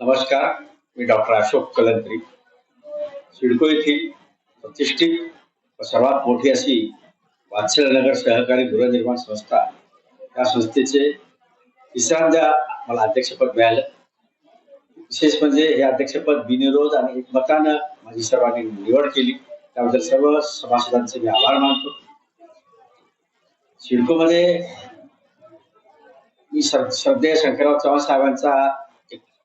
नमस्कार मी डॉक्टर अशोक कलंत्री. सिडको येथील प्रतिष्ठित व सर्वात मोठी अशी वात्सल्यनगर सहकारी गृहनिर्माण संस्था या संस्थेचे तिसऱ्यांदा मला अध्यक्षपद मिळालं. विशेष म्हणजे हे अध्यक्षपद बिनविरोध आणि एकमतानं माझी सर्वांनी निवड केली. त्याबद्दल सर्व सभासदांचे मी आभार मानतो. सिडकोमध्ये मी श्रद्धेय शंकरराव चव्हाण साहेबांचा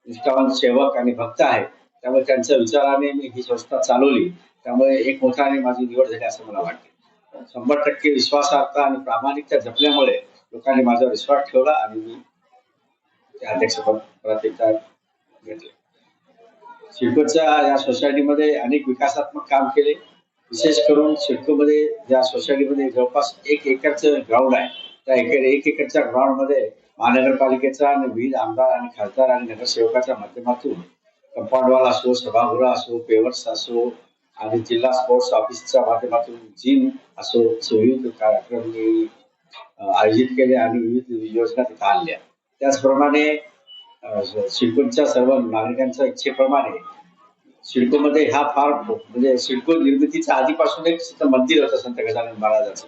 निष्ठावान सेवक आणि भक्त आहे. त्यामुळे त्यांच्या विचाराने मी ही संस्था चालवली. त्यामुळे एक मोठाने माझी निवड झाली असं मला वाटते. शंभर टक्के विश्वासार्हता आणि प्रामाणिकता जपल्यामुळे लोकांनी माझा विश्वास ठेवला आणि मी त्या अध्यक्षपद परत एकदा घेतले. सिडकोच्या या सोसायटीमध्ये अनेक विकासात्मक काम केले. विशेष करून सिडकोमध्ये या सोसायटीमध्ये जवळपास एक एकरचं ग्राउंड आहे. त्या एकर एक एकरच्या ग्राउंडमध्ये महानगरपालिकेचा आणि विविध आमदार आणि खासदार आणि नगरसेवकाच्या माध्यमातून कंपाऊंड वॉल असो सभागृह असो पेवर्स असो आणि जिल्हा स्पोर्ट्स ऑफिसच्या माध्यमातून जिम असो विविध कार्यक्रम आयोजित केले आणि विविध योजना तिथं आणल्या. त्याचप्रमाणे सिडकोच्या सर्व नागरिकांच्या इच्छेप्रमाणे सिडकोमध्ये हा फार म्हणजे सिडको निर्मितीच्या आधीपासून एक मंदिर होतं संत गजानन महाराजाचं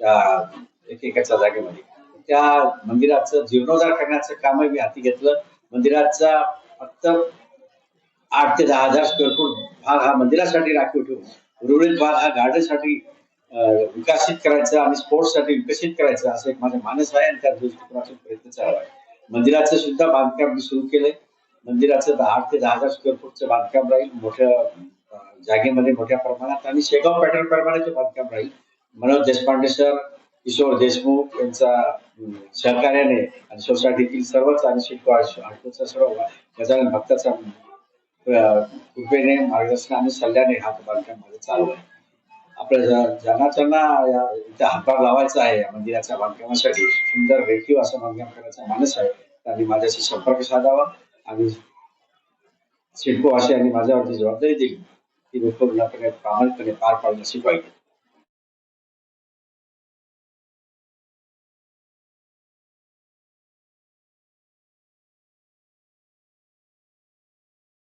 त्या एकेकाच्या जागेमध्ये. त्या मंदिराचं जीर्णोद्धार करण्याचं कामही मी हाती घेतलं. मंदिराचा फक्त आठ ते दहा हजार स्क्वेअर फूट भाग हा मंदिरासाठी राखीव ठेवून उर्वरित भाग हा गार्डनसाठी विकसित करायचा आणि स्पोर्ट्ससाठी विकसित करायचा असं एक माझा मानस आहे आणि त्या दृष्टिकोनातून प्रयत्न चालू आहे. मंदिराचं सुद्धा बांधकाम मी सुरू केलंय. मंदिराचं दहा आठ ते दहा हजार स्क्वेअर फूटचं बांधकाम राहील. मोठ्या जागेमध्ये मोठ्या प्रमाणात आणि शेगाव पॅटर्न प्रमाणे ते बांधकाम राहील. मनोज देशपांडे सर किशोर देशमुख यांचा सहकार्याने आणि सोसायटीतील सर्वच आणि शिल्प आठवचा सर्व गजानन भक्ताचा अं, कृपेने मार्गदर्शनाने सल्ल्याने हा बांधकाम माझं चालू आहे. आपल्या ज्यांना ज्यांना या- इथं हातभार लावायचा आहे या मंदिराच्या बांधकामासाठी. सुंदर रेखीव असं बांधकाम करायचा मानस आहे. त्यांनी माझ्याशी संपर्क साधावा आणि सिडको आणि माझ्यावरती जबाबदारी दिली. ती पूर्णपणे प्रामाणिकपणे पार पाडण्याची पाहिजे